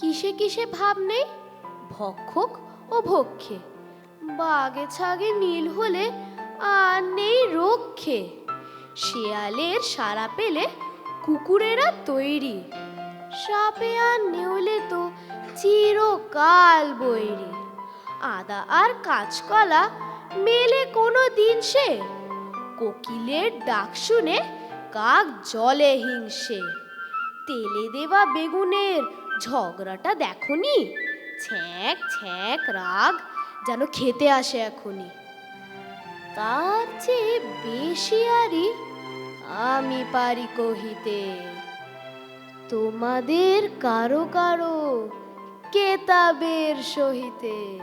কিসে কিসে ভাব নেই? ভক্ষক ও ভক্ষে। বাগে ছাগে মিল হলে আর নেই রক্ষে শেয়ালের সারা পেলে কুকুরেরা তৈরি। সাপে আর নেউলে তো চিরকাল বৈরি। আদা আর কাঁচকলা মেলে কোনো দিন সে। কোকিলের ডাক শুনে কাক জলে হিংসে। তেলে দেওয়া বেগুনের ঝগড়াটা দেখনি? ছ্যাঁক ছ্যাঁক, রাগ যেন খেতে আসে এখনই। তার চেয়ে বেশি আরি আমি পারি কহিতে। তোমাদের কারও কারও কেতাবের সহিতে